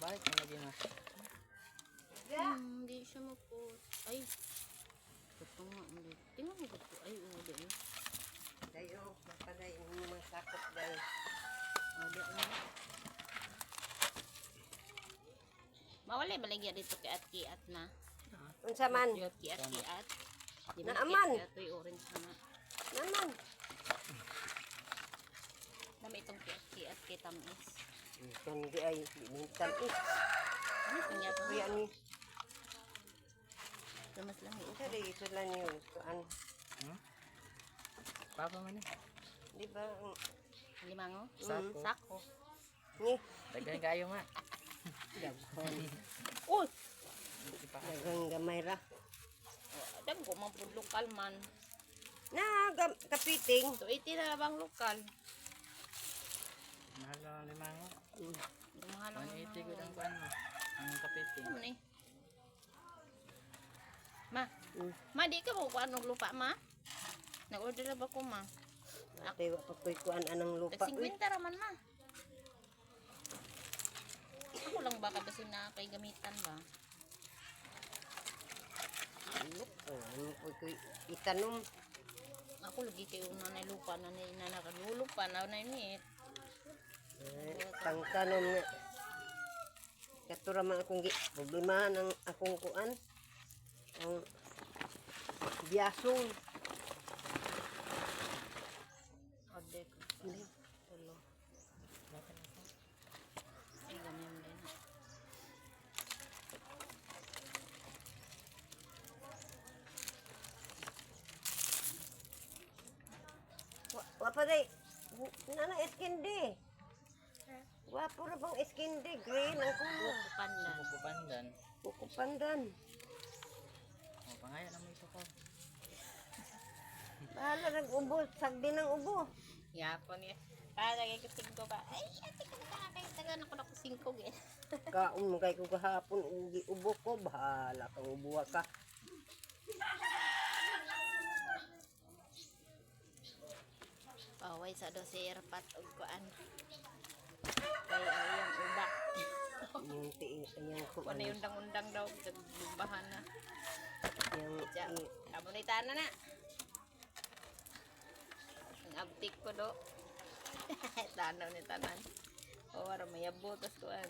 Bakit ang lagi na? Hindi siya mapo. Ay. Ito nga. Tingnan mo ito. Ay. Di. Dayo, mapaday mo mga sakot dayo. Oo, di. Mawala baligya dito kay at kiat na. Unsa man? Kiat kiat kiat. Di Naaman. kiat kiat orange na. Naman. Dami itong kiat kiat kay tamis. Ito hindi ay binintan eh. Ano kanya pa? Kaya ni, Tamas lang eh. ito rin ito lang yun. Kuan. Hmm? Papa man eh. Di ba? ang- Limango? Sako. Sako. Ni. Dagan kayo nga. Daghan. Uy! Daghang gamay ra. Dam ko man pud lokal man. Na, gam, kapiting. So 80 na bang lokal? Mahal lang ang limango. Mm. Mahal ang 180 ko lang kuan mo. Ang kapiting. Ano ni? Ma, Mm. ma di ka mo kuan og lupa ma? Nag-order na ba ko ma? Ate, wa pa ko'y kuan anang lupa. Tag 50 raman ma. Ako lang ba kasi na kay gamitan ba? Ano po? Ano po ko'y itanom? Ako lagi kay una na lupa na na na lupa na na ni. Eh, Tang tanom nga. Katura man akong gi problema ng akong kuan. Ang biyasong. Order ko. Hindi. Tulo. Ay, ganyan din. Wa, wa pa day. Nana eskindi. Wapo na bang eskindi. Green ang kulo. Pandan. Pupupandan. Kukupandan. O, pangayan naman ito ko. Bahala nag-ubo. Sagdi ng ubo. Yapon niya. Para kay kuting ko ba? Ay, ate ko na kay taga na ko na ko singko gid. Kaon mo kay ko kahapon. Ugi ubo ko. Bahala kang ubuwa ka. Paway sa do si Erpat og kuan. Kay ayong uba. Yung tiin. Yung Kuan na yung undang-undang daw sa lumbahan na. Yung amo ni tanan na. Ang abtik ko do. Tanaw ni tanan. O wala may abutas kuan.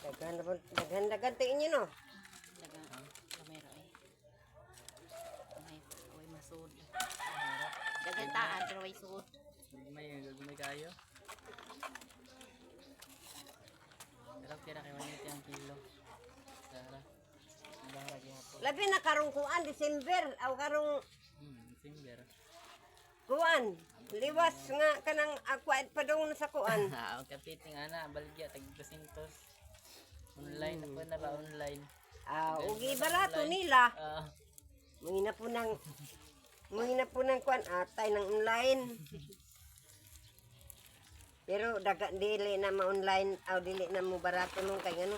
Daghan na daghan tiin niyo no. Daga kamera eh. Ay, away masud. Dagan taan pero way sud. Gagmay, gagmay kayo. Pero kira kay 180 ang kilo. Tara. Labi na karong kuan December aw karong Hmm, December. kuan. Liwas nga kanang aqua padung na sa kuan. Ah, kapiting ana, baligya tag 200. Online ako na ba online? Ah, ugi barato nila. Ah, Mungina po ng Mungina po ng kuan atay ng online. Pero daga dili na ma-online aw dili na mo barato nung kay ano.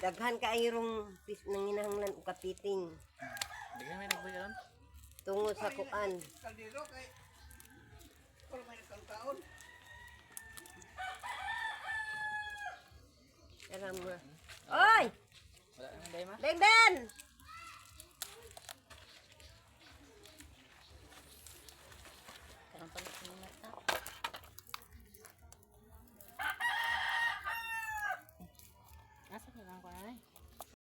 Daghan ka ayrong pis nang hinahanglan og kapiting ka may nagbuy karon? tungod sa kuan. Alam mo. Oy! Wala nang day ma? Ben Ben!